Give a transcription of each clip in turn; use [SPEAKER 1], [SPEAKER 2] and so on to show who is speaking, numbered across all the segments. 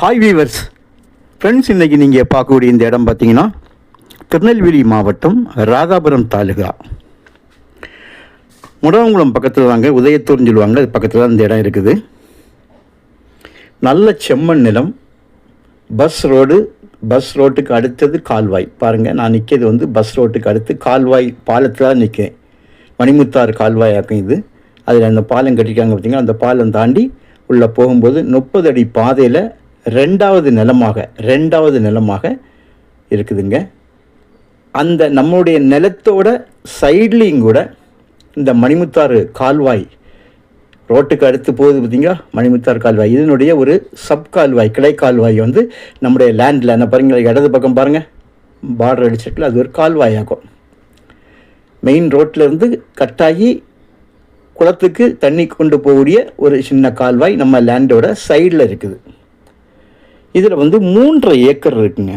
[SPEAKER 1] Hi viewers friends இன்றைக்கி நீங்கள் பார்க்கக்கூடிய இந்த இடம் பார்த்தீங்கன்னா திருநெல்வேலி மாவட்டம் ராதாபுரம் தாலுகா. முடவங்குளம் பக்கத்தில் தாங்க உதயத்தூர்னு சொல்லுவாங்க அது பக்கத்தில் தான் இந்த இடம் இருக்குது. நல்ல செம்மண் நிலம். பஸ் ரோடு பஸ் ரோட்டுக்கு அடுத்தது கால்வாய். பாருங்கள் நான் நிற்கிறது வந்து பஸ் ரோட்டுக்கு அடுத்து கால்வாய் பாலத்தில் தான் நிற்கிறேன் மணிமுத்தாறு கால்வாயாக்கும் இது. அதில் அந்த பாலம் கட்டிருக்காங்க பார்த்தீங்கன்னா அந்த பாலம் தாண்டி உள்ளே போகும்போது முப்பது அடி பாதையில் ரெண்டாவது நிலமாக ரெண்டாவது நிலமாக இருக்குதுங்க. அந்த நம்முடைய நிலத்தோட சைட்லேயும் கூட இந்த மணிமுத்தாறு கால்வாய் ரோட்டுக்கு அடுத்து போகுது பார்த்தீங்களா? மணிமுத்தார் கால்வாய். இதனுடைய ஒரு சப் கால்வாய் கிளை கால்வாய் வந்து நம்முடைய லேண்டில் என்ன பாருங்கள் இடது பக்கம் பாருங்கள் பார்டர் அடிச்சிருக்குல அது ஒரு கால்வாய் ஆகும் மெயின் ரோட்டிலேருந்து கட்டாகி குளத்துக்கு தண்ணி கொண்டு போகக்கூடிய ஒரு சின்ன கால்வாய் நம்ம லேண்டோட சைடில் இருக்குது. இதில் வந்து மூன்றரை ஏக்கர் இருக்குங்க.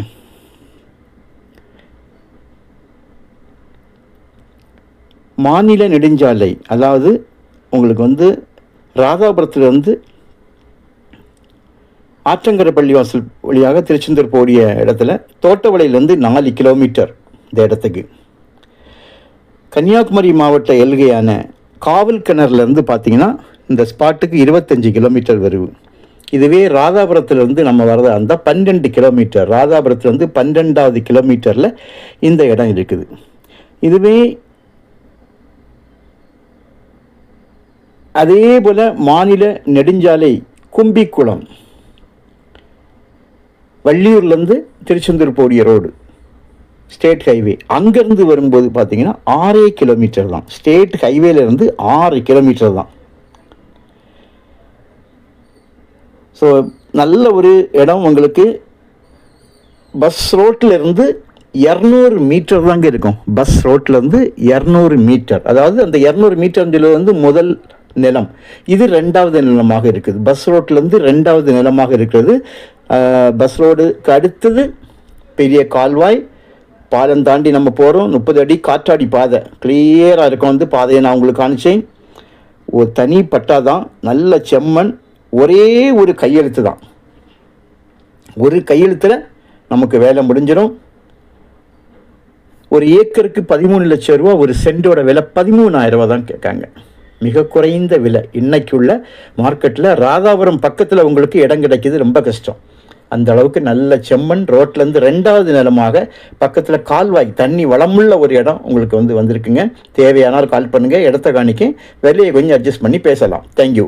[SPEAKER 1] மாநில நெடுஞ்சாலை அதாவது உங்களுக்கு வந்து ராதாபுரத்துலேருந்து ஆற்றங்கரை பள்ளிவாசல் வழியாக திருச்செந்தூர் போடிய இடத்துல தோட்டவளையிலேருந்து நாலு கிலோமீட்டர் இந்த இடத்துக்கு. கன்னியாகுமரி மாவட்ட எல்கையான காவல் கிணறுலேருந்து பார்த்தீங்கன்னா இந்த ஸ்பாட்டுக்கு இருபத்தஞ்சி கிலோமீட்டர் வருது இதுவே ராதாபுரத்துலேருந்து நம்ம வரதா அந்த பன்னெண்டு கிலோமீட்டர். ராதாபுரத்துலேருந்து பன்னெண்டாவது கிலோமீட்டரில் இந்த இடம் இருக்குது. இதுவே அதே போல் மாநில நெடுஞ்சாலை கும்பிக்குளம். வள்ளியூர்லேருந்து திருச்செந்தூர் போடிய ரோடு. State highway. அங்கேருந்து வரும்போது பார்த்தீங்கன்னா ஆறே கிலோமீட்டர் தான். ஸ்டேட் ஹைவேலேருந்து ஆறு கிலோமீட்டர் தான். ஸோ நல்ல ஒரு இடம் உங்களுக்கு. பஸ் ரோட்டில் இருந்து இரநூறு மீட்டர் தாங்க இருக்கும். பஸ் ரோட்லேருந்து இரநூறு மீட்டர் அதாவது அந்த இரநூறு மீட்டர் வந்து முதல் நிலம். இது ரெண்டாவது நிலமாக இருக்குது. பஸ் ரோட்லேருந்து ரெண்டாவது நிலமாக இருக்கிறது. பஸ் ரோடுக்கு அடுத்தது பெரிய கால்வாய். பாலம் தாண்டி நம்ம போகிறோம் முப்பது அடி காற்றாடி பாதை. கிளியராக இருக்கும். வந்து பாதையை நான் உங்களுக்கு காணிச்சேன் ஒரு தனி பட்டா தான் நல்ல செம்மண். ஒரே ஒரு கையெழுத்து தான் ஒரு கையெழுத்தில் நமக்கு வேலை முடிஞ்சிடும். ஒரு ஏக்கருக்கு பதிமூணு லட்சம் ரூபா ஒரு சென்டோட விலை பதிமூணாயிரம் ரூபா தான் கேட்காங்க. மிக குறைந்த விலை. இன்னைக்குள்ள மார்க்கெட்டில் ராதாபுரம் பக்கத்தில் உங்களுக்கு இடம் கிடைக்கிது ரொம்ப கஷ்டம். அந்த அளவுக்கு நல்ல செம்மண் ரோட்லேருந்து ரெண்டாவது நிலமாக பக்கத்தில் கால்வாய் தண்ணி வளமுள்ள ஒரு இடம் உங்களுக்கு வந்து வந்திருக்குங்க. தேவையானால் கால் பண்ணுங்கள் இடத்த காணிக்க. விலையை கொஞ்சம் அட்ஜஸ்ட் பண்ணி பேசலாம். தேங்க்யூ